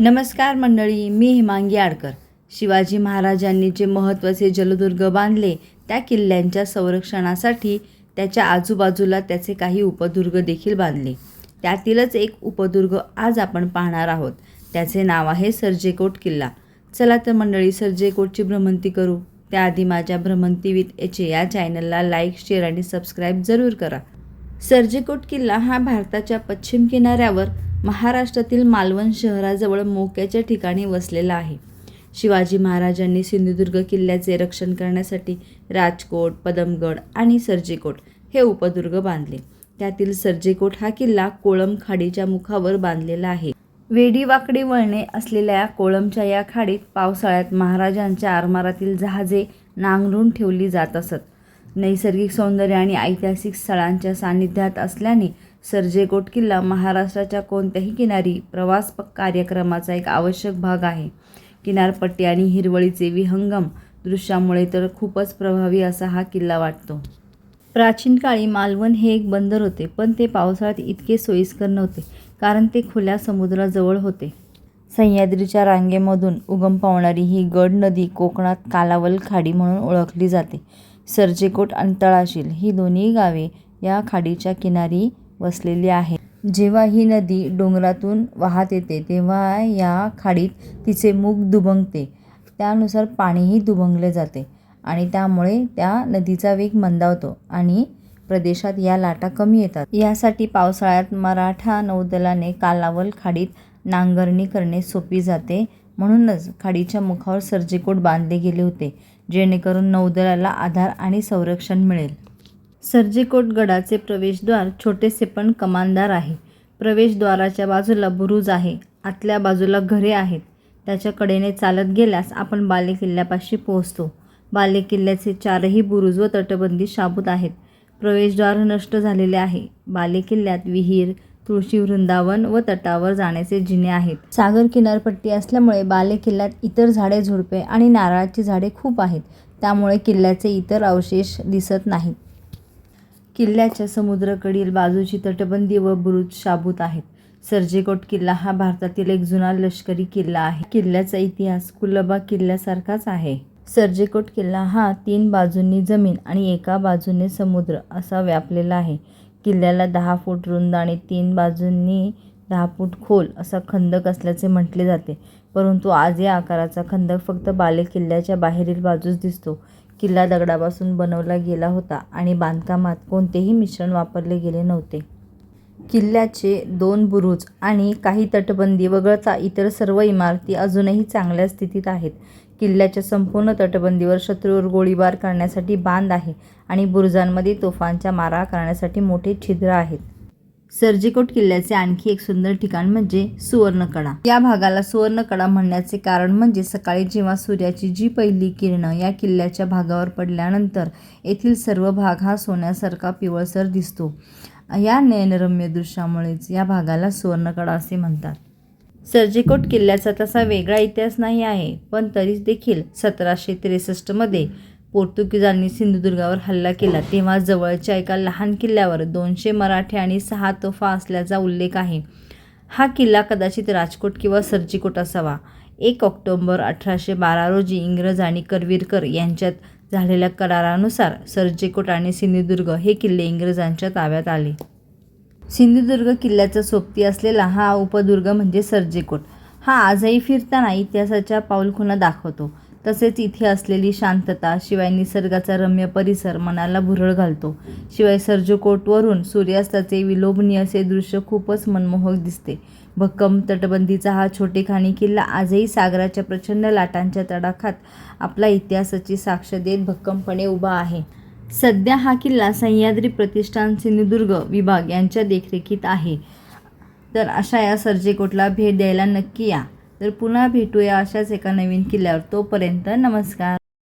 नमस्कार मंडळी मी हिमांगी आडकर. शिवाजी महाराजांनी जे महत्त्वाचे जलदुर्ग बांधले त्या किल्ल्यांच्या संरक्षणासाठी त्याच्या आजूबाजूला त्याचे काही उपदुर्ग देखील बांधले. त्यातीलच एक उपदुर्ग आज आपण पाहणार आहोत. त्याचे नाव आहे सर्जेकोट किल्ला. चला तर मंडळी सर्जेकोटची भ्रमंती करू. त्याआधी माझ्या भ्रमंती विथ एचे या चॅनलला लाईक शेअर आणि सबस्क्राईब जरूर करा. सर्जेकोट किल्ला हा भारताच्या पश्चिम किनाऱ्यावर महाराष्ट्रातील मालवण शहराजवळ मोक्याच्या ठिकाणी वसलेला आहे. शिवाजी महाराजांनी सिंधुदुर्ग किल्ल्याचे रक्षण करण्यासाठी राजकोट पदमगड आणि सर्जेकोट हे उपदुर्ग बांधले. त्यातील सर्जेकोट हा किल्ला कोळम खाडीच्या मुखावर बांधलेला आहे. वेडी वाकडी वळणे असलेल्या कोळमच्या या खाडीत पावसाळ्यात महाराजांच्या आरमारातील जहाजे नांगरून ठेवली जात असत. नैसर्गिक सौंदर्य आणि ऐतिहासिक स्थळांच्या सान्निध्यात असल्याने सर्जेकोट किल्ला महाराष्ट्राच्या कोणत्याही किनारी प्रवास कार्यक्रमाचा एक आवश्यक भाग आहे. किनारपट्टी आणि हिरवळीचे विहंगम दृश्यामुळे तर खूपच प्रभावी असा हा किल्ला वाटतो. प्राचीन काळी मालवण हे एक बंदर होते पण ते पावसाळ्यात इतके सोयीस्कर नव्हते कारण ते खुल्या समुद्राजवळ होते. सह्याद्रीच्या रांगेमधून उगम पावणारी ही गड नदी कोकणात कालावल खाडी म्हणून ओळखली जाते. सर्जेकोट आणि तळाशील ही दोन्ही गावे या खाडीच्या किनारी वसलेली आहे. जेव्हा ही नदी डोंगरातून वाहत येते तेव्हा या खाडीत तिचे मुख दुभंगते. त्यानुसार पाणीही दुभंगले जाते आणि त्यामुळे त्या नदीचा वेग मंदावतो आणि प्रदेशात या लाटा कमी येतात. यासाठी पावसाळ्यात मराठा नौदलाने कालावल खाडीत नांगरणी करणे सोपी जाते. म्हणूनच खाडीच्या मुखावर सर्जिकोट बांधले गेले होते जेणेकरून नौदलाला आधार आणि संरक्षण मिळेल. सर्जेकोट गडाचे प्रवेशद्वार छोटेसे पण कमानदार आहे. प्रवेशद्वाराच्या बाजूला बुरुज आहे. आतल्या बाजूला घरे आहेत. त्याच्या कडेने चालत गेल्यास आपण बालेकिल्ल्यापाशी पोहोचतो. बालेकिल्ल्याचे चारही बुरुज व तटबंदी शाबूत आहेत. प्रवेशद्वार नष्ट झालेले आहे. बालेकिल्ल्यात विहीर तुळशी वृंदावन व तटावर जाण्याचे जिने आहेत. सागर किनारपट्टी असल्यामुळे बाले किल्ल्यात इतर झाडे झुडपे आणि नारळाची झाडे खूप आहेत. त्यामुळे किल्ल्याचे इतर अवशेष दिसत नाहीत. किल्ल्याच्या समुद्राकडील बाजूची तटबंदी व बुरुज शाबूत आहेत. सर्जेकोट किल्ला हा भारतातील एक जुना लष्करी किल्ला आहे. किल्ल्याचा इतिहास कुलबा किल्ल्यासारखाच आहे. सर्जेकोट किल्ला हा तीन बाजूंनी जमीन आणि एका बाजूने समुद्र असा व्यापलेला आहे. किल्ल्याला दहा फूट रुंद आणि तीन बाजूंनी दहा फूट खोल असा खंदक असल्याचे म्हटले जाते. परंतु आज या आकाराचा खंदक फक्त बाले किल्ल्याच्या बाहेरील बाजूस दिसतो. किल्ला दगडापासून बनवला गेला होता आणि बांधकामात कोणतेही मिश्रण वापरले गेले नव्हते. किल्ल्याचे दोन बुरुज आणि काही तटबंदी वगळता इतर सर्व इमारती अजूनही चांगल्या स्थितीत आहेत. किल्ल्याच्या संपूर्ण तटबंदीवर शत्रूवर गोळीबार करण्यासाठी बांध आहे आणि बुरुजांमध्ये तोफांच्या मारा करण्यासाठी मोठे छिद्र आहेत. सर्जिकोट किल्ल्याचे आणखी एक सुंदर ठिकाण म्हणजे सुवर्णकडा. या भागाला सुवर्णकडा म्हणण्याचे कारण म्हणजे सकाळी जेव्हा सूर्याची जी पहिली किरणं या किल्ल्याच्या भागावर पडल्यानंतर येथील सर्व भाग हा सोन्यासारखा पिवळसर दिसतो. या नयनरम्य दृश्यामुळेच या भागाला सुवर्णकडा असे म्हणतात. सर्जिकोट किल्ल्याचा तसा वेगळा इतिहास नाही आहे पण तरी देखील सतराशे त्रेसष्टमध्ये पोर्तुगीजांनी सिंधुदुर्गावर हल्ला केला. तेव्हा जवळच्या एका लहान किल्ल्यावर दोनशे मराठे आणि सहा तोफा असल्याचा उल्लेख आहे. हा किल्ला कदाचित राजकोट किंवा सर्जिकोट असावा. एक ऑक्टोंबर अठराशे बारा रोजी इंग्रज आणि करवीरकर यांच्यात झालेल्या करारानुसार सर्जिकोट आणि सिंधुदुर्ग हे किल्ले इंग्रजांच्या ताब्यात आले. सिंधुदुर्ग किल्ल्याचा सोबती असलेला हा उपदुर्ग म्हणजे सर्जिकोट. हा आजही फिरताना इतिहासाच्या पाऊलखुणा दाखवतो. तसेच इथे असलेली शांतता शिवाय निसर्गाचा रम्य परिसर मनाला भुरळ घालतो. शिवाय सर्जकोटवरून सूर्यास्ताचे विलोभनीय असे दृश्य खूपच मनमोहक दिसते. भक्कम तटबंदीचा हा छोटेखानी किल्ला आजही सागराच्या प्रचंड लाटांच्या तडाखात आपला इतिहासाची साक्ष देत भक्कमपणे उभा आहे. सध्या हा किल्ला सह्याद्री प्रतिष्ठान सिंधुदुर्ग विभाग यांच्या देखरेखीत आहे. तर अशा या सर्जेकोटला भेट द्यायला नक्की या. तर पुन्हा भेटूया अशाच एका नवीन किल्ल्यावर. तोपर्यंत नमस्कार.